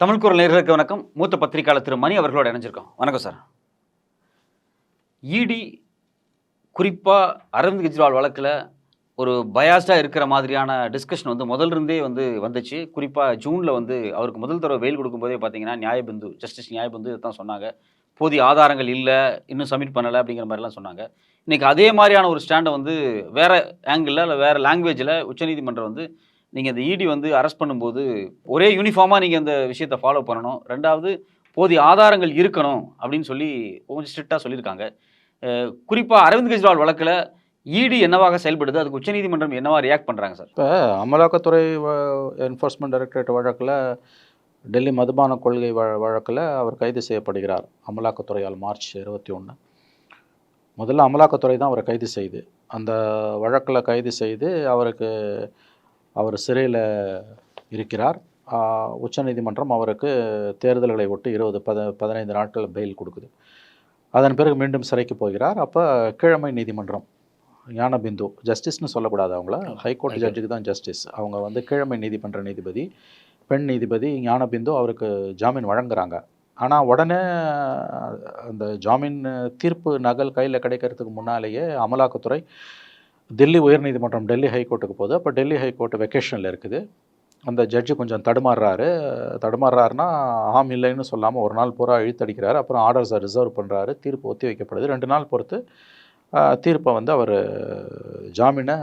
தமிழ் குரல் நேர்களுக்கு வணக்கம். மூத்த பத்திரிகையாளர் திரு மணி அவர்களோட இணைஞ்சிருக்கோம். வணக்கம் சார். இடி குறிப்பாக அரவிந்த் கெஜ்ரிவால் வழக்கில் ஒரு பயாஸ்டாக இருக்கிற மாதிரியான டிஸ்கஷன் வந்து முதல்ல இருந்தே வந்து வந்துச்சு. குறிப்பாக ஜூனில் வந்து அவருக்கு முதல் தடவை வெயில் கொடுக்கும்போதே பார்த்தீங்கன்னா நியாயபிந்து ஜஸ்டிஸ் நியாயபிந்து தான் சொன்னாங்க. போதிய ஆதாரங்கள் இல்லை இன்னும் சப்மிட் பண்ணலை அப்படிங்கிற மாதிரிலாம் சொன்னாங்க. இன்றைக்கி அதே மாதிரியான ஒரு ஸ்டாண்டை வந்து வேறு ஆங்கிளில் இல்லை வேறு லாங்குவேஜில் உச்சநீதிமன்றம் வந்து நீங்கள் இந்த இடி வந்து அரெஸ்ட் பண்ணும்போது ஒரே யூனிஃபார்மாக நீங்கள் இந்த விஷயத்தை ஃபாலோ பண்ணணும். ரெண்டாவது போதிய ஆதாரங்கள் இருக்கணும் அப்படின்னு சொல்லி கொஞ்சம் ஸ்ட்ரிக்டாக சொல்லியிருக்காங்க. குறிப்பாக அரவிந்த் கெஜ்ரிவால் வழக்கில் இடி என்னவாக செயல்படுது? அதுக்கு உச்சநீதிமன்றம் என்னவா ரியாக்ட் பண்ணுறாங்க சார்? இப்போ அமலாக்கத்துறை என்ஃபோர்ஸ்மெண்ட் டைரக்டரேட் வழக்கில் டெல்லி மதுபான கொள்கை வழக்கில் அவர் கைது செய்யப்படுகிறார். அமலாக்கத்துறையால் மார்ச் இருபத்தி ஒன்று முதல்ல அமலாக்கத்துறை தான் அவரை கைது செய்து அந்த வழக்கில் கைது செய்து அவருக்கு அவர் சிறையில் இருக்கிறார். உச்சநீதிமன்றம் அவருக்கு தேர்தல்களை ஒட்டி இருபது பத பதினைந்து நாட்கள் பெயில் கொடுக்குது. அதன் பிறகு மீண்டும் சிறைக்கு போகிறார். அப்போ கீழமை நீதிமன்றம் ஞானபிந்து ஜஸ்டிஸ்னு சொல்லக்கூடாது அவங்கள. ஹைகோர்ட் ஜட்ஜுக்கு தான் ஜஸ்டிஸ் அவங்க வந்து கீழமை நீதிமன்ற நீதிபதி பெண் நீதிபதி ஞானபிந்து அவருக்கு ஜாமீன் வழங்குறாங்க. ஆனால் உடனே அந்த ஜாமீன் தீர்ப்பு நகல் கையில் கிடைக்கிறதுக்கு முன்னாலேயே அமலாக்கத்துறை டெல்லி உயர்நீதிமன்றம் டெல்லி ஹைகோர்ட்டுக்கு போகுது. அப்போ டெல்லி ஹைகோர்ட் வெக்கேஷனில் இருக்குது. அந்த ஜட்ஜு கொஞ்சம் தடுமாறுறாரு. தடுமாறுறாருன்னா ஆம் இல்லைன்னு சொல்லாமல் ஒரு நாள் பூரா இழுத்தடிக்கிறாரு. அப்புறம் ஆர்டர்ஸை ரிசர்வ் பண்ணுறாரு தீர்ப்பு ஒத்தி வைக்கப்படுது. ரெண்டு நாள் பொறுத்து தீர்ப்பை வந்து அவர் ஜாமீனை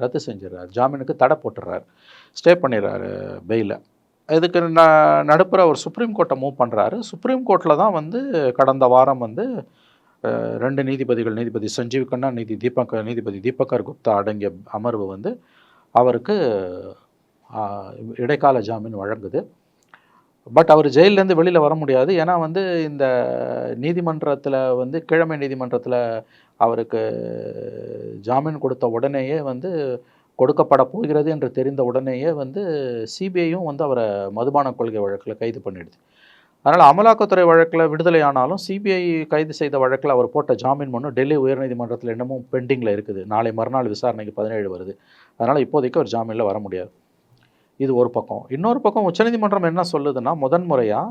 ரத்து செஞ்சிடறாரு. ஜாமீனுக்கு தடை போட்டுடுறாரு. ஸ்டே பண்ணிடுறாரு பெயிலை இதுக்கு ந நடுப்புற அவர் சுப்ரீம் கோர்ட்டை மூவ் பண்ணுறாரு சுப்ரீம் கோர்ட்டில் தான் வந்து கடந்த வாரம் வந்து ரெண்டு நீதிபதிகள் நீதிபதி சஞ்சீவ் கண்ணா நீதி தீபக் நீதிபதி தீபக்கர் குப்தா அடங்கிய அமர்வு வந்து அவருக்கு இடைக்கால ஜாமீன் வழங்குது. பட் அவர் ஜெயிலேருந்து வெளியில் வர முடியாது. ஏன்னா வந்து இந்த நீதிமன்றத்தில் வந்து கிழமை நீதிமன்றத்தில் அவருக்கு ஜாமீன் கொடுத்த உடனேயே வந்து கொடுக்கப்பட போகிறது என்று தெரிந்த உடனேயே வந்து சிபிஐயும் வந்து அவரை மதுபான கொள்கை வழக்கில் கைது பண்ணிடுது. அதனால் அமலாக்கத்துறை வழக்கில் விடுதலை ஆனாலும் சிபிஐ கைது செய்த வழக்கில் அவர் போட்ட ஜாமீன் மனு டெல்லி உயர்நீதிமன்றத்தில் இன்னமும் பெண்டிங்கில் இருக்குது. நாளை மறுநாள் விசாரணைக்கு பதினேழு வருது. அதனால் இப்போதைக்கு அவர் ஜாமீனில் வர முடியாது. இது ஒரு பக்கம். இன்னொரு பக்கம் உச்சநீதிமன்றம் என்ன சொல்லுதுன்னா முதன் முறையாக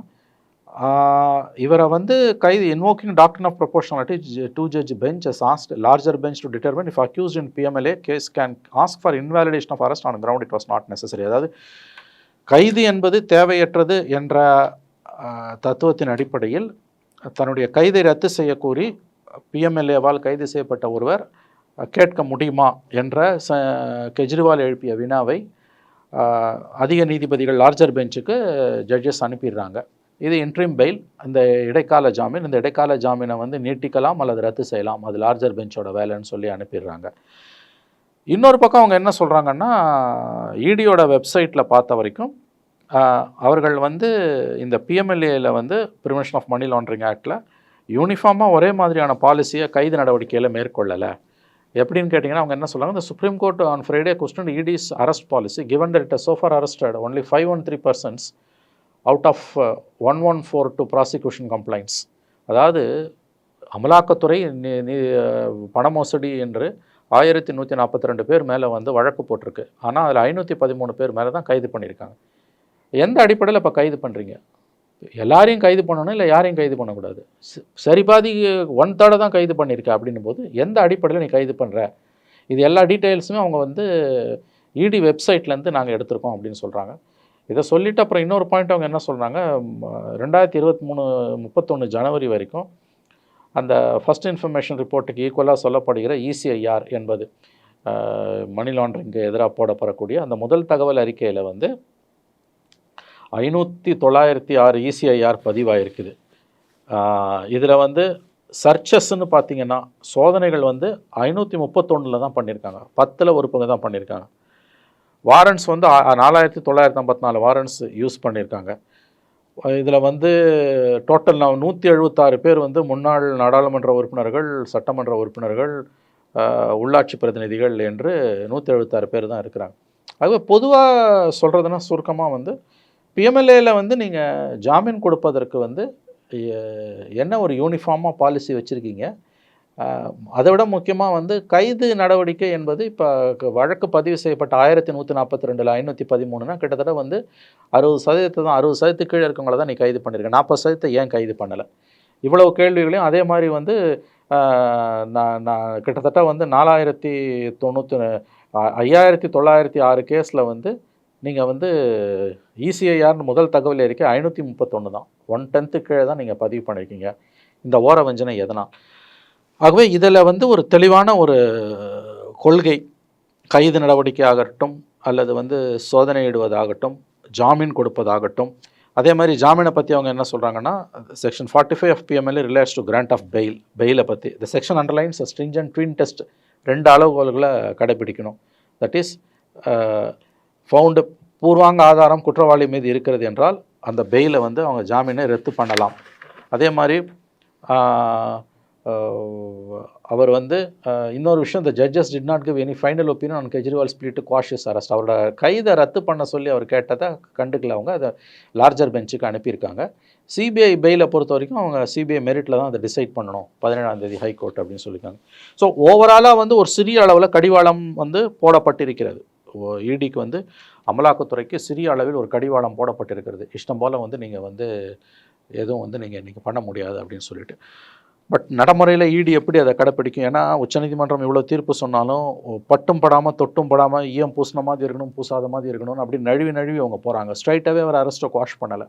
இவரை வந்து கைது invoking doctrine of proportionality two judge bench has larger bench to determine if accused in PMLA case can ask for invalidation of arrest on ground it was not necessary அதாவது கைது என்பது தேவையற்றது என்ற தத்துவத்தின் அடிப்படையில் தன்னுடைய கைதை ரத்து செய்யக்கூறி பிஎம்எல்ஏவால் கைது செய்யப்பட்ட ஒருவர் கேட்க முடியுமா என்ற ச கெஜ்ரிவால் எழுப்பிய வினாவை அதிக நீதிபதிகள் லார்ஜர் பெஞ்சுக்கு ஜட்ஜஸ் அனுப்பிடுறாங்க. இது இன்ட்ரீம் பெயில். இந்த இடைக்கால ஜாமீன் இந்த இடைக்கால ஜாமீனை வந்து நீட்டிக்கலாம் அல்லது ரத்து செய்யலாம். அது லார்ஜர் பெஞ்சோட வேலைன்னு சொல்லி அனுப்பிடுறாங்க. இன்னொரு பக்கம் அவங்க என்ன சொல்கிறாங்கன்னா இடியோட வெப்சைட்டில் பார்த்த வரைக்கும் அவர்கள் வந்து இந்த பிஎம்எல்ஏயில் வந்து ப்ரிவென்ஷன் ஆஃப் மணி லாண்ட்ரிங் ஆக்டில் யூனிஃபார்மாக ஒரே மாதிரியான பாலிசியை கைது நடவடிக்கையில் மேற்கொள்ளலை. எப்படின்னு கேட்டிங்கன்னா அவங்க என்ன சொல்கிறாங்க இந்த supreme court on Friday question it is arrest policy given that it so far arrested only five one three persons out of one one four two prosecution complaints அதாவது அமலாக்கத்துறை நி- பண மோசடி என்று ஆயிரத்தி நூற்றி நாற்பத்தி ரெண்டு பேர் மேலே வந்து வழக்கு போட்டிருக்கு. ஆனால் அதில் ஐநூற்றி பதிமூணு பேர் மேலே தான் கைது பண்ணியிருக்காங்க. எந்த அடிப்படையில் இப்போ கைது பண்ணுறீங்க எல்லாரையும் கைது பண்ணணும் இல்லை யாரையும் கைது பண்ணக்கூடாது? சரி பாதி ஒன் தேர்டை தான் கைது பண்ணியிருக்க அப்படின்னும் போது எந்த அடிப்படையில் நீ கைது பண்ணுற இது எல்லா டீட்டெயில்ஸுமே அவங்க வந்து இடி வெப்சைட்லேருந்து நாங்கள் எடுத்திருக்கோம் அப்படின்னு சொல்கிறாங்க இதை சொல்லிவிட்டு அப்புறம் இன்னொரு பாயிண்ட் அவங்க என்ன சொல்கிறாங்க ரெண்டாயிரத்தி இருபத்தி மூணு முப்பத்தொன்று ஜனவரி வரைக்கும் அந்த ஃபஸ்ட் இன்ஃபர்மேஷன் ரிப்போர்ட்டுக்கு ஈக்குவலாக சொல்லப்படுகிற இசிஐஆர் என்பது மணி லாண்டரிங்க்கு எதிராக போடப்படக்கூடிய அந்த முதல் தகவல் அறிக்கையில் வந்து ஐநூற்றி தொள்ளாயிரத்தி ஆறு இசிஐஆர் பதிவாயிருக்குது. இதில் வந்து சர்ச்சஸ்ன்னு பார்த்தீங்கன்னா சோதனைகள் வந்து ஐநூற்றி முப்பத்தொன்னில் தான் பண்ணியிருக்காங்க பத்தில் ஒரு பங்கு தான் பண்ணியிருக்காங்க வாரண்ட்ஸ் வந்து நாலாயிரத்தி தொள்ளாயிரத்தி ஐம்பத்தி நாலு வாரண்ட்ஸ் யூஸ் பண்ணியிருக்காங்க இதில் வந்து டோட்டல் நான் நூற்றி எழுபத்தாறு பேர் வந்து முன்னாள் நாடாளுமன்ற உறுப்பினர்கள் சட்டமன்ற உறுப்பினர்கள் உள்ளாட்சி பிரதிநிதிகள் என்று நூற்றி எழுபத்தாறு பேர் தான் இருக்கிறாங்க. ஆகவே பொதுவாக சொல்கிறதுனா சுருக்கமாக வந்து பிஎம்எல்ஏல வந்து நீங்கள் ஜாமீன் கொடுப்பதற்கு வந்து என்ன ஒரு யூனிஃபார்மாக பாலிசி வச்சுருக்கீங்க? அதை விட முக்கியமாக வந்து கைது நடவடிக்கை என்பது இப்போ வழக்கு பதிவு செய்யப்பட்ட ஆயிரத்தி நூற்றி நாற்பத்தி ரெண்டில் ஐநூற்றி பதிமூணுனா கிட்டத்தட்ட வந்து அறுபது சதவீதத்தை தான் அறுபது சதவீதத்துக்கு கீழே இருக்கவங்கள தான் நீ கைது பண்ணியிருக்க நாற்பது சதவீதத்தை ஏன் கைது பண்ணலை? இவ்வளவு கேள்விகளையும் அதே மாதிரி வந்து நான் நான் கிட்டத்தட்ட வந்து நாலாயிரத்தி தொண்ணூற்றி ஐயாயிரத்தி தொள்ளாயிரத்தி ஆறு கேஸில் வந்து நீங்கள் வந்து இசிஐஆர்னு முதல் தகவல் அறிக்கை ஐநூற்றி முப்பத்தொன்று தான். ஒன் டென்த்து கீழே தான் நீங்கள் பதிவு பண்ணியிருக்கீங்க இந்த ஓர வஞ்சனை எதனால் ஆகவே இதில் வந்து ஒரு தெளிவான ஒரு கொள்கை கைது நடவடிக்கை ஆகட்டும் அல்லது வந்து சோதனையிடுவதாகட்டும் ஜாமீன் கொடுப்பதாகட்டும் அதே மாதிரி ஜாமீனை பற்றி அவங்க என்ன சொல்கிறாங்கன்னா section forty five F PML relates to grant of bail பெயிலை பற்றி இந்த section underlines stringent twin test ரெண்டு அளவுகோல்களை கடைபிடிக்கணும். தட் இஸ் ஃபவுண்டு பூர்வாங்க ஆதாரம் குற்றவாளி மீது இருக்கிறது என்றால் அந்த பெயிலை வந்து அவங்க ஜாமீனை ரத்து பண்ணலாம். அதே மாதிரி அவர் வந்து இன்னொரு விஷயம் இந்த judges did not give any final opinion on Kejriwal split quashes arrest அவரோட கைதை ரத்து பண்ண சொல்லி அவர் கேட்டதை கண்டுக்கல அவங்க. அதை லார்ஜர் பெஞ்சுக்கு அனுப்பியிருக்காங்க. சிபிஐ பெயிலை பொறுத்த வரைக்கும் அவங்க சிபிஐ மெரிட்டில் தான் அதை டிசைட் பண்ணணும். பதினேழாம் தேதி ஹைகோர்ட் அப்படின்னு சொல்லியிருக்காங்க. ஸோ ஓவராலாக வந்து ஒரு சிறிய அளவில் கடிவாளம் வந்து போடப்பட்டிருக்கிறது. இடிக்கு வந்து அமலாக்கத்துறைக்கு சிறிய அளவில் ஒரு கடிவாளம் போடப்பட்டிருக்கிறது. இஷ்டம் போல் வந்து நீங்கள் வந்து எதுவும் வந்து நீங்கள் இன்றைக்கி பண்ண முடியாது அப்படின்னு சொல்லிட்டு. பட் நடைமுறையில் இடி எப்படி அதை கடைப்பிடிக்கும்? ஏன்னா உச்சநீதிமன்றம் இவ்வளோ தீர்ப்பு சொன்னாலும் பட்டும் படாமல் தொட்டும் படாமல் ஈயம் பூசின மாதிரி இருக்கணும் பூசாத மாதிரி இருக்கணும்னு அப்படி நழுவி நழுவி அவங்க போகிறாங்க ஸ்ட்ரைட்டாகவே அவர் அரெஸ்ட்டை குவாஷ் பண்ணலை.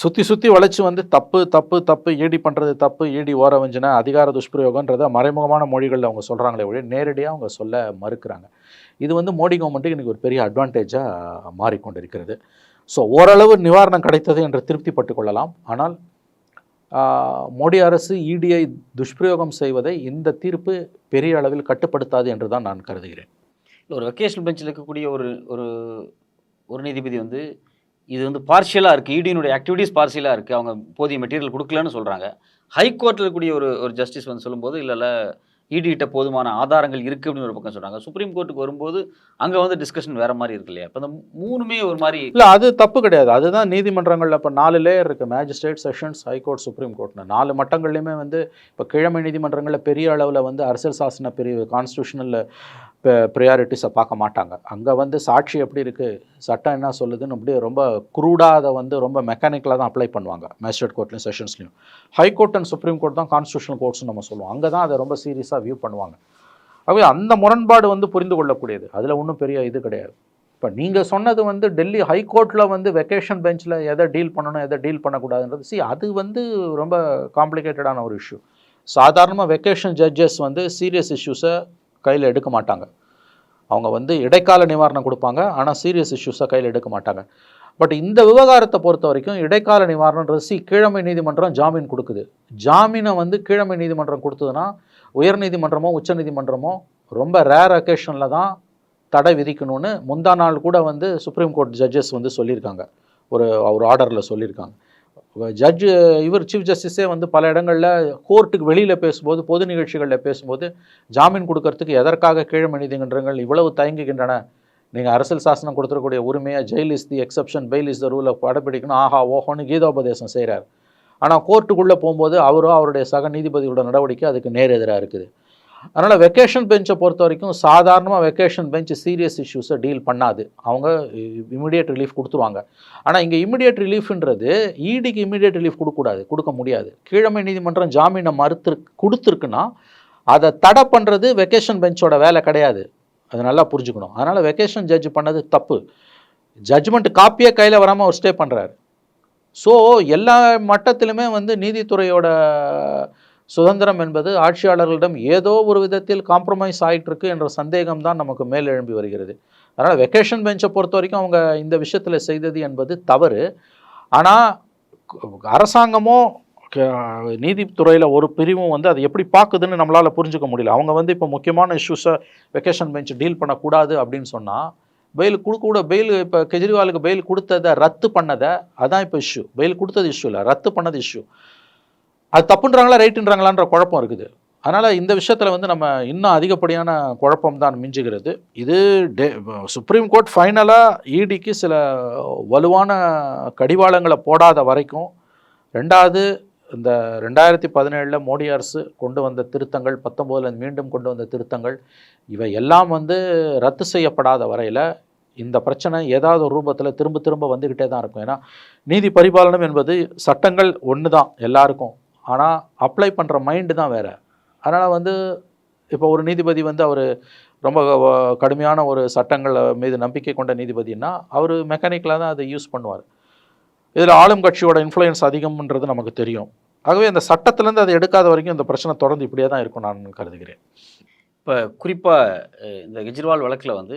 சுற்றி சுற்றி வளைச்சு வந்து தப்பு தப்பு தப்பு ஏடி பண்ணுறது தப்பு ஏடி ஓர வஞ்சினா அதிகார துஷ்பிரயோகன்றத மறைமுகமான மொழிகளில் அவங்க சொல்கிறாங்களே ஒழிய நேரடியாக அவங்க சொல்ல மறுக்கிறாங்க. இது வந்து மோடி கவர்மெண்ட்டுக்கு இன்றைக்கி ஒரு பெரிய அட்வான்டேஜாக மாறிக்கொண்டிருக்கிறது. ஸோ ஓரளவு நிவாரணம் கிடைத்தது என்று திருப்திப்பட்டு கொள்ளலாம். ஆனால் மோடி அரசு இடிஐ துஷ்பிரயோகம் செய்வதை இந்த தீர்ப்பு பெரிய அளவில் கட்டுப்படுத்தாது என்று தான் நான் கருதுகிறேன். ஒரு வெக்கேஷன் பெஞ்சில் இருக்கக்கூடிய ஒரு ஒரு ஒரு நீதிபதி வந்து இது வந்து பார்ஷியலாக இருக்குது இடியினுடைய ஆக்டிவிட்டிஸ் பார்ஷியலாக இருக்குது அவங்க போதிய மெட்டீரியல் கொடுக்கலன்னு சொல்கிறாங்க ஹைகோர்ட்டில் இருக்கக்கூடிய ஒரு ஒரு ஜஸ்டிஸ் வந்து சொல்லும்போது இல்லைல்ல இடி கிட்ட போதுமான ஆதாரங்கள் இருக்குது அப்படின்னு ஒரு பக்கம் சொல்கிறாங்க சுப்ரீம் கோர்ட்டுக்கு வரும்போது அங்கே வந்து டிஸ்கஷன் வேறு மாதிரி இருக்கு இல்லையா? இப்போ இந்த மூணுமே ஒரு மாதிரி இல்லை அது தப்பு கிடையாது. அதுதான் நீதிமன்றங்களில் இப்போ நாலு லேயர் இருக்குது magistrate sessions high court supreme கோர்ட்னு நாலு மட்டங்கள்லையுமே வந்து இப்போ கிழமை நீதிமன்றங்களில் பெரிய அளவில் வந்து அரசியல் சாசன பிரிவு கான்ஸ்டியூஷனில் இப்போ ப்ரையாரிட்டிஸை பார்க்க மாட்டாங்க. அங்கே வந்து சாட்சி எப்படி இருக்குது சட்டம் என்ன சொல்லுதுன்னு அப்படியே ரொம்ப குரூடாக அதை வந்து ரொம்ப மெக்கானிக்கலாக தான் அப்ளை பண்ணுவாங்க மேஜிஸ்ட்ரேட் கோர்ட்லையும் செஷன்ஸ்லையும் high court and supreme court தான் கான்ஸ்டியூஷனல் கோர்ட்ஸ்னு நம்ம சொல்லுவோம். அங்கே தான் அதை ரொம்ப சீரியஸாக வியூ பண்ணுவாங்க. ஆகவே அந்த முரண்பாடு வந்து புரிந்து கொள்ளக்கூடியது. அதில் ஒன்றும் பெரிய இது கிடையாது. இப்போ நீங்கள் சொன்னது வந்து டெல்லி ஹைகோர்ட்டில் வந்து வெக்கேஷன் பெஞ்சில் எதை டீல் பண்ணணும் எதை டீல் பண்ணக்கூடாதுன்றது சி அது வந்து ரொம்ப காம்ப்ளிகேட்டடான ஒரு இஷ்யூ சாதாரணமாக வெக்கேஷன் ஜட்ஜஸ் வந்து சீரியஸ் இஷ்யூஸை கையில் எடுக்க மாட்டாங்க. அவங்க வந்து இடைக்கால நிவாரணம் கொடுப்பாங்க. ஆனால் சீரியஸ் இஷ்யூஸை கையில் எடுக்க மாட்டாங்க. பட் இந்த விவகாரத்தை பொறுத்த வரைக்கும் இடைக்கால நிவாரணன்றது சி கீழமை நீதிமன்றம் ஜாமீன் கொடுக்குது. ஜாமீனை வந்து கீழமை நீதிமன்றம் கொடுத்ததுன்னா உயர்நீதிமன்றமோ உச்சநீதிமன்றமோ ரொம்ப ரேர் அக்கேஷனில் தான் தடை விதிக்கணும்னு முந்தா நாள் கூட வந்து சுப்ரீம் கோர்ட் ஜட்ஜஸ் வந்து சொல்லியிருக்காங்க. ஒரு ஒரு ஆர்டரில் சொல்லியிருக்காங்க. ஜட்ஜு இவர் சீஃப் ஜஸ்டிஸே வந்து பல இடங்களில் கோர்ட்டுக்கு வெளியில் பேசும்போது பொது நிகழ்ச்சிகளில் பேசும்போது ஜாமீன் கொடுக்கறதுக்கு எதற்காக கீழமை நீதிமன்றங்கள் இவ்வளவு தயங்குகின்றன? நீங்கள் அரசியல் சாசனம் கொடுத்துருக்கூடிய உரிமையாக jail is the exception bail is the ரூலை படப்பிடிக்கணும் ஆஹா ஓஹோன்னு கீதோபதேசம் செய்கிறார் ஆனால் கோர்ட்டுக்குள்ளே போகும்போது அவரோ அவருடைய சக நீதிபதியோட நடவடிக்கை அதுக்கு நேர் எதிராக இருக்குது. அதனால் வெக்கேஷன் பெஞ்சை பொறுத்த வரைக்கும் சாதாரணமாக வெக்கேஷன் பெஞ்ச் சீரியஸ் இஷ்யூஸை டீல் பண்ணாது. அவங்க இமிடியேட் ரிலீஃப் கொடுத்துருவாங்க. ஆனால் இங்கே இமிடியேட் ரிலீஃப்ன்றது ஈடிக்கு இமிடியேட் ரிலீஃப் கொடுக்கக்கூடாது கொடுக்க முடியாது. கீழமை நீதிமன்றம் ஜாமீனை மறுத்து கொடுத்துருக்குன்னா அதை தடை பண்ணுறது வெக்கேஷன் பெஞ்சோட வேலை கிடையாது. அது நல்லா புரிஞ்சுக்கணும். அதனால் வெக்கேஷன் ஜட்ஜ் பண்ணது தப்பு. ஜட்ஜ்மெண்ட் காப்பியே கையில் வராமல் அவர் ஸ்டே பண்ணுறாரு ஸோ எல்லா மட்டத்திலுமே வந்து நீதித்துறையோட சுதந்திரம் என்பது ஆட்சியாளர்களிடம் ஏதோ ஒரு விதத்தில் காம்ப்ரமைஸ் ஆயிட்டு இருக்கு என்ற சந்தேகம் தான் நமக்கு மேல் எழும்பி வருகிறது. அதனால் வெக்கேஷன் பெஞ்சை பொறுத்த வரைக்கும் அவங்க இந்த விஷயத்தில் செய்தது என்பது தவறு. ஆனால் அரசாங்கமோ நீதித்துறையில் ஒரு பிரிவும் வந்து அதை எப்படி பார்க்குதுன்னு நம்மளால் புரிஞ்சுக்க முடியல. அவங்க வந்து இப்போ முக்கியமான இஷ்யூஸை வெக்கேஷன் பெஞ்ச் டீல் பண்ணக்கூடாது அப்படின்னு சொன்னால் பெயில் கொடுக்க கூட பெயில் இப்போ கெஜ்ரிவாலுக்கு பெயில் கொடுத்ததை ரத்து பண்ணதை அதான் இப்போ இஷ்யூ பெயில் கொடுத்தது இஷ்யூ இல்லை ரத்து பண்ணது இஷ்யூ அது தப்புன்றாங்களா ரைட்டுன்றாங்களான்ற குழப்பம் இருக்குது. அதனால் இந்த விஷயத்தில் வந்து நம்ம இன்னும் அதிகப்படியான குழப்பம் தான் மிஞ்சுகிறது. இது டே சுப்ரீம் கோர்ட் ஃபைனலாக இடிக்கு சில வலுவான கடிவாளங்களை போடாத வரைக்கும் ரெண்டாவது இந்த ரெண்டாயிரத்தி பதினேழில் மோடி அரசு கொண்டு வந்த திருத்தங்கள் பத்தொம்போதில் மீண்டும் கொண்டு வந்த திருத்தங்கள் இவை எல்லாம் வந்து ரத்து செய்யப்படாத வரையில் இந்த பிரச்சனை ஏதாவது ஒரு ரூபத்தில் திரும்ப திரும்ப வந்துக்கிட்டே தான் இருக்கும். ஏன்னா நீதி பரிபாலனம் என்பது சட்டங்கள் ஒன்று தான் எல்லாருக்கும். ஆனால் அப்ளை பண்ணுற மைண்டு தான் வேறு. அதனால் வந்து இப்போ ஒரு நீதிபதி வந்து அவர் ரொம்ப கடுமையான ஒரு சட்டங்கள் மீது நம்பிக்கை கொண்ட நீதிபதினா அவர் மெக்கானிக்கலாக தான் அதை யூஸ் பண்ணுவார். இதில் ஆளும் கட்சியோட இன்ஃப்ளூயன்ஸ் அதிகம்ன்றது நமக்கு தெரியும். ஆகவே இந்த சட்டத்திலேருந்து அதை எடுக்காத வரைக்கும் இந்த பிரச்சனை தொடர்ந்து இப்படியே தான் இருக்கும் நான் கருதுகிறேன். இப்போ குறிப்பாக இந்த கெஜ்ரிவால் வழக்கில் வந்து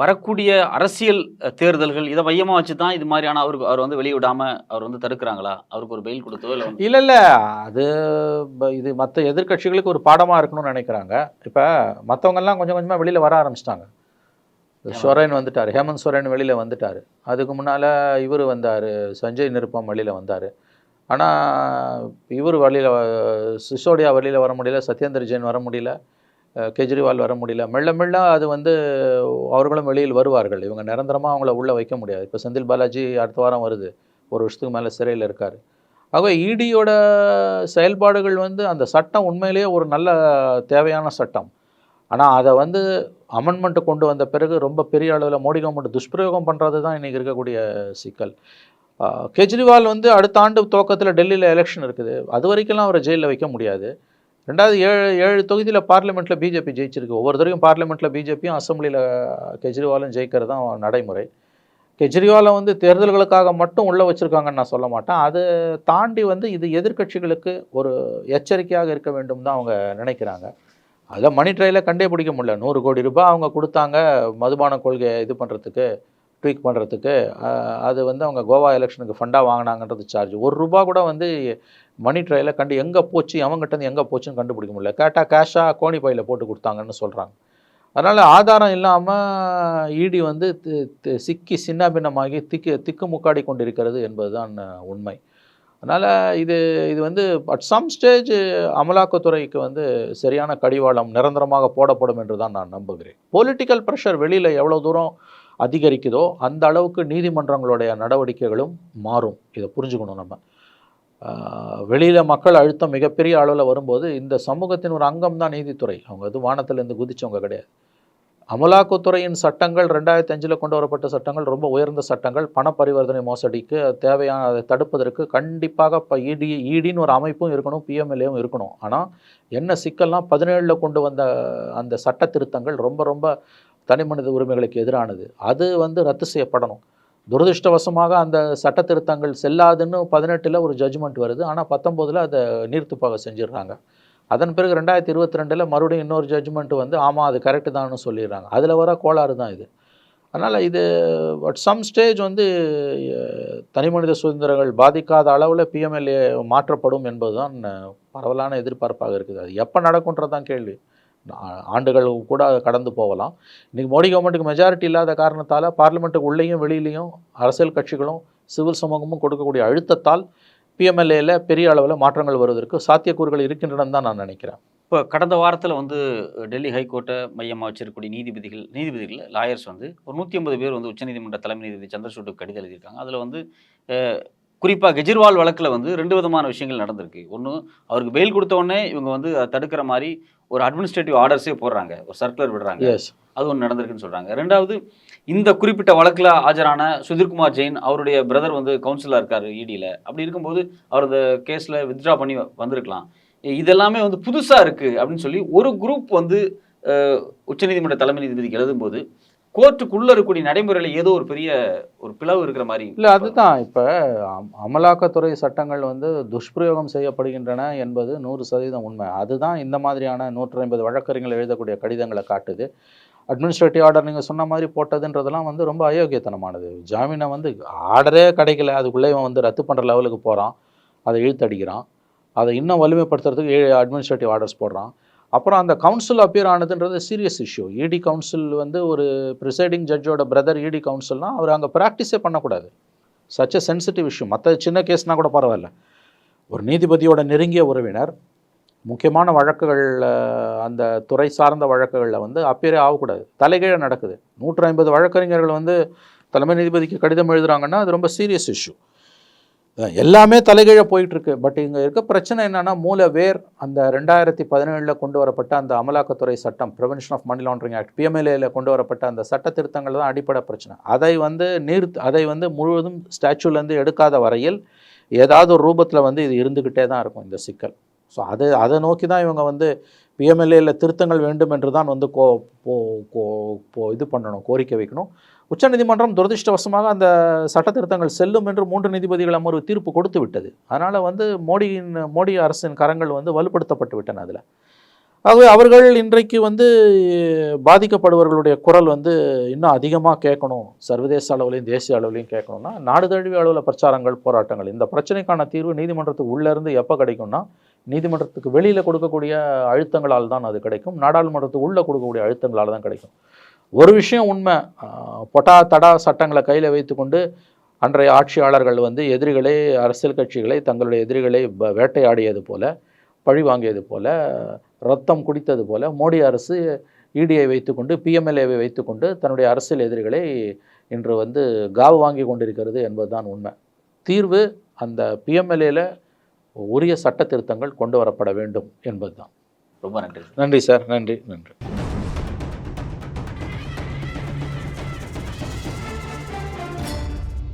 வரக்கூடிய அரசியல் தேர்தல்கள் இதை மையமாக வச்சு தான் இது மாதிரியான அவருக்கு அவர் வந்து வெளியே விடாம அவர் வந்து தடுக்கிறாங்களா? அவருக்கு ஒரு பெயில் கொடுத்தோ இல்லை இல்லை இல்லை. அது இது மற்ற எதிர்க்கட்சிகளுக்கு ஒரு பாடமாக இருக்கணும்னு நினைக்கிறாங்க. இப்போ மற்றவங்கெல்லாம் கொஞ்சம் கொஞ்சமாக வெளியில் வர ஆரம்பிச்சிட்டாங்க. சோரன் வந்துட்டார். ஹேமந்த் சோரன் வெளியில் வந்துட்டார். அதுக்கு முன்னால் இவர் வந்தார். சஞ்சய் நிருப்பம் வெளியில் வந்தார். ஆனால் இவர் வெளியில் சிசோடியா வெளியில் வர முடியல சத்யேந்தர் ஜெயின் வர முடியல. கெஜ்ரிவால் வர முடியல. மெல்ல மெல்ல அது வந்து அவர்களும் வெளியில் வருவார்கள். இவங்க நிரந்தரமாக அவங்கள உள்ளே வைக்க முடியாது. இப்போ செந்தில் பாலாஜி அடுத்த வாரம் வருது. ஒரு வருஷத்துக்கு மேலே சிறையில் இருக்கார். ஆகவே இடியோட செயல்பாடுகள் வந்து அந்த சட்டம் உண்மையிலேயே ஒரு நல்ல தேவையான சட்டம். ஆனால் அதை வந்து அமெண்ட்மெண்ட்டு கொண்டு வந்த பிறகு ரொம்ப பெரிய அளவில் மோடி கவர்மெண்ட் துஷ்பிரயோகம் பண்ணுறது தான் இன்றைக்கி இருக்கக்கூடிய சிக்கல். கெஜ்ரிவால் வந்து அடுத்த ஆண்டு துவக்கத்தில் டெல்லியில் எலெக்ஷன் இருக்குது. அது வரைக்கும்லாம் அவரை ஜெயிலில் வைக்க முடியாது. ரெண்டாவது ஏழு ஏழு தொகுதியில் பார்லிமெண்ட்டில் பிஜேபி ஜெயிச்சிருக்கு. ஒவ்வொரு தடவையும் பார்லிமெண்ட்டில் பிஜேபியும் அசம்பிளியில் கெஜ்ரிவாலும் ஜெயிக்கிறது தான் நடைமுறை. கெஜ்ரிவாலை வந்து தேர்தல்களுக்காக மட்டும் உள்ளே வச்சுருக்காங்கன்னு நான் சொல்ல மாட்டேன். அதை தாண்டி வந்து இது எதிர்க்கட்சிகளுக்கு ஒரு எச்சரிக்கையாக இருக்க வேண்டும் தான் அவங்க நினைக்கிறாங்க. அதில் மணி ட்ரையில் கண்டே பிடிக்க முடியல. நூறு கோடி ரூபாய் அவங்க கொடுத்தாங்க மதுபான கொள்கையை இது பண்ணுறதுக்கு ட்வீக் பண்ணுறதுக்கு அது வந்து அவங்க கோவா எலெக்ஷனுக்கு ஃபண்டாக வாங்கினாங்கன்றது சார்ஜ் ஒரு ரூபா கூட வந்து மணி ட்ரையில் கண்டு எங்கே போச்சு அவங்ககிட்டருந்து எங்கே போச்சுன்னு கண்டுபிடிக்க முடியல. கேட்டால் கேஷாக கோணி பையில் போட்டு கொடுத்தாங்கன்னு சொல்கிறாங்க அதனால் ஆதாரம் இல்லாமல் இடி வந்து தி- தி- சிக்கி சின்னாபின்னமாகி திக்கு திக்கு முக்காடி கொண்டிருக்கிறது என்பதுதான் உண்மை. அதனால் இது இது வந்து அட் சம் ஸ்டேஜ் அமலாக்கத்துறைக்கு வந்து சரியான கடிவாளம் நிரந்தரமாக போடப்படும் என்று தான் நான் நம்புகிறேன். பொலிட்டிக்கல் ப்ரெஷர் வெளியில் எவ்வளோ தூரம் அதிகரிக்குதோ அந்த அளவுக்கு நீதிமன்றங்களுடைய நடவடிக்கைகளும் மாறும். இதை புரிஞ்சுக்கணும் நம்ம. வெளியில் மக்கள் அழுத்தம் மிகப்பெரிய அளவில் வரும்போது இந்த சமூகத்தின் ஒரு அங்கம் தான் நீதித்துறை. அவங்க எதுவும் வானத்திலேருந்து குதிச்சவங்க கிடையாது. அமலாக்கத்துறையின் சட்டங்கள் ரெண்டாயிரத்தி அஞ்சில் கொண்டு வரப்பட்ட சட்டங்கள் ரொம்ப உயர்ந்த சட்டங்கள் பண பரிவர்த்தனை மோசடிக்கு தேவையான அதை தடுப்பதற்கு கண்டிப்பாக இப்போ இடி ஈடின்னு ஒரு அமைப்பும் இருக்கணும் பிஎம்எல்ஏவும் இருக்கணும். ஆனால் என்ன சிக்கல்னால் பதினேழில் கொண்டு வந்த அந்த சட்ட திருத்தங்கள் ரொம்ப ரொம்ப தனி மனித உரிமைகளுக்கு எதிரானது. அது வந்து ரத்து செய்யப்படணும். துரதிருஷ்டவசமாக அந்த சட்ட திருத்தங்கள் செல்லாதுன்னு பதினெட்டில் ஒரு ஜட்ஜ்மெண்ட் வருது. ஆனால் பத்தொம்போதில் அதை நீர்த்துப்பாக செஞ்சிடுறாங்க. அதன் பிறகு ரெண்டாயிரத்தி இருபத்தி ரெண்டில் மறுபடியும் இன்னொரு ஜட்ஜ்மெண்ட் வந்து ஆமாம் அது கரெக்டு தான்னு சொல்லிடுறாங்க. அதில் வர கோளாறு தான் இது. அதனால் இது அட் சம் ஸ்டேஜ் வந்து தனி தனிமனித சுதந்திரங்கள் பாதிக்காத அளவில் பிஎம்எல்ஏ மாற்றப்படும் என்பதுதான் தான் பரவலான எதிர்பார்ப்பாக இருக்குது. அது எப்போ நடக்குன்றது தான் கேள்வி. ஆண்டுகள் கூட கடந்து போகலாம். இன்றைக்கி மோடி கவர்மெண்ட்டுக்கு மெஜாரிட்டி இல்லாத காரணத்தால் பார்லிமெண்ட்டுக்கு உள்ளேயும் வெளியிலையும் அரசியல் கட்சிகளும் சிவில் சமூகமும் கொடுக்கக்கூடிய அழுத்தத்தால் பிஎம்எல்ஏல பெரிய அளவில் மாற்றங்கள் வருவதற்கு சாத்தியக்கூறுகள் இருக்கின்றன தான் நான் நினைக்கிறேன். இப்போ கடந்த வாரத்தில் வந்து டெல்லி ஹைகோர்ட்டை மையமாக வச்சிருக்கக்கூடிய நீதிபதிகள் நீதிபதிகள் லாயர்ஸ் வந்து ஒரு நூற்றி ஐம்பது பேர் வந்து உச்சநீதிமன்ற தலைமை நீதிபதி சந்திரசூட்டுக்கு கடிதம் எழுதியிருக்காங்க. அதில் வந்து குறிப்பாக கெஜ்ரிவால் வழக்கில் வந்து ரெண்டு விதமான விஷயங்கள் நடந்திருக்கு. ஒன்று அவருக்கு பெயில் கொடுத்த உடனே இவங்க வந்து அதை தடுக்கிற மாதிரி ஒரு அட்மினிஸ்ட்ரேட்டிவ் ஆர்டர்ஸே போடுறாங்க. ஒரு சர்க்குலர் விடுறாங்க. அது ஒன்று நடந்திருக்குன்னு சொல்கிறாங்க ரெண்டாவது இந்த குறிப்பிட்ட வழக்கில் ஆஜரான சுதிர்குமார் ஜெயின் அவருடைய பிரதர் வந்து கவுன்சிலராக இருக்கார் இடியில் அப்படி இருக்கும்போது அவர் அந்த கேஸில் வித்ட்ரா பண்ணி வந்திருக்கலாம். இதெல்லாமே வந்து புதுசாக இருக்குது அப்படின்னு சொல்லி ஒரு குரூப் வந்து உச்சநீதிமன்ற தலைமை நீதிபதிக்கு எழுதும்போது கோர்ட்டுக்குள்ளே இருக்கக்கூடிய நடைமுறையில் ஏதோ ஒரு பெரிய ஒரு பிளவு இருக்கிற மாதிரி இல்லை அதுதான். இப்போ அமலாக்கத்துறை சட்டங்கள் வந்து துஷ்பிரயோகம் செய்யப்படுகின்றன என்பது நூறு சதவீதம் உண்மை. அதுதான் இந்த மாதிரியான நூற்றி ஐம்பது வழக்கறிஞர்கள் எழுதக்கூடிய கடிதங்களை காட்டுது. அட்மினிஸ்ட்ரேட்டிவ் ஆர்டர் நீங்கள் சொன்ன மாதிரி போட்டதுன்றதெல்லாம் வந்து ரொம்ப அயோக்கியத்தனமானது. ஜாமீனை வந்து ஆர்டரே கிடைக்கல. அதுக்குள்ளே இவன் வந்து ரத்து பண்ணுற லெவலுக்கு போகிறான் அதை இழுத்தடிக்கிறான். அதை இன்னும் வலிமைப்படுத்துறதுக்கு ஏழு அட்மினிஸ்ட்ரேட்டிவ் ஆர்டர்ஸ் போடுறான். அப்புறம் அந்த கவுன்சில் அப்பியர் ஆனதுன்றது சீரியஸ் இஷ்யூ இடி கவுன்சில் வந்து ஒரு ப்ரிசைடிங் ஜட்ஜோட பிரதர் இடி கவுன்சில்னா அவர் அங்கே ப்ராக்டிஸே பண்ணக்கூடாது. சச் அ சென்சிட்டிவ் இஷ்யூ மற்ற சின்ன கேஸ்னால் கூட பரவாயில்ல. ஒரு நீதிபதியோட நெருங்கிய உறவினர் முக்கியமான வழக்குகளில் அந்த துறை சார்ந்த வழக்குகளில் வந்து அப்பியரே ஆகக்கூடாது. தலைகீழே நடக்குது. நூற்று ஐம்பது வழக்கறிஞர்கள் வந்து தலைமை நீதிபதிக்கு கடிதம் எழுதுறாங்கன்னா அது ரொம்ப சீரியஸ் இஷ்யூ எல்லாமே தலைகீழ போயிட்டு இருக்கு பட் இங்கே இருக்க பிரச்சனை என்னன்னா மூல வேர் அந்த ரெண்டாயிரத்தி பதினேழில் கொண்டு வரப்பட்ட அந்த அமலாக்கத்துறை சட்டம் prevention of money laundering act பிஎம்எல்ஏல கொண்டு வரப்பட்ட அந்த சட்ட திருத்தங்கள் தான் அடிப்படை பிரச்சனை. அதை வந்து நீர் அதை வந்து முழுவதும் ஸ்டாச்சுலேருந்து எடுக்காத வரையில் ஏதாவது ஒரு ரூபத்தில் வந்து இது இருந்துக்கிட்டே தான் இருக்கும் இந்த சிக்கல். ஸோ அது அதை நோக்கி தான் இவங்க வந்து பிஎம்எல்ஏல திருத்தங்கள் வேண்டும் என்று தான் வந்து கோ கோ- இது பண்ணணும் கோரிக்கை வைக்கணும். உச்சநீதிமன்றம் துரதிருஷ்டவசமாக அந்த சட்ட திருத்தங்கள் செல்லும் என்று மூன்று நீதிபதிகள் அமர்வு தீர்ப்பு கொடுத்து விட்டது. அதனால் வந்து மோடியின் மோடி அரசின் கரங்கள் வந்து வலுப்படுத்தப்பட்டு விட்டன அதில். ஆகவே அவர்கள் இன்றைக்கு வந்து பாதிக்கப்படுபவர்களுடைய குரல் வந்து இன்னும் அதிகமாக கேட்கணும். சர்வதேச அளவுலையும் தேசிய அளவுலையும் கேட்கணும்னா நாடு தழுவிய அளவில் பிரச்சாரங்கள் போராட்டங்கள். இந்த பிரச்சனைக்கான தீர்வு நீதிமன்றத்துக்கு உள்ளேருந்து எப்போ கிடைக்கும்னா நீதிமன்றத்துக்கு வெளியில் கொடுக்கக்கூடிய அழுத்தங்களால் தான் அது கிடைக்கும். நாடாளுமன்றத்துக்கு உள்ளே கொடுக்கக்கூடிய அழுத்தங்களால் தான் கிடைக்கும். ஒரு விஷயம் உண்மை பொட்டா தடா சட்டங்களை கையில் வைத்துக்கொண்டு அன்றைய ஆட்சியாளர்கள் வந்து எதிரிகளை அரசியல் கட்சிகளை தங்களுடைய எதிரிகளை வேட்டையாடியது போல பழி வாங்கியது போல ரத்தம் குடித்தது போல மோடி அரசு இடியை வைத்துக்கொண்டு பிஎம்எல்ஏவை வைத்துக்கொண்டு தன்னுடைய அரசியல் எதிரிகளை இன்று வந்து காவு வாங்கி கொண்டிருக்கிறது என்பதுதான் உண்மை. தீர்வு அந்த பிஎம்எல்ஏல உரிய சட்ட திருத்தங்கள் கொண்டு வரப்பட வேண்டும் என்பதுதான். ரொம்ப நன்றி நன்றி சார். நன்றி. நன்றி.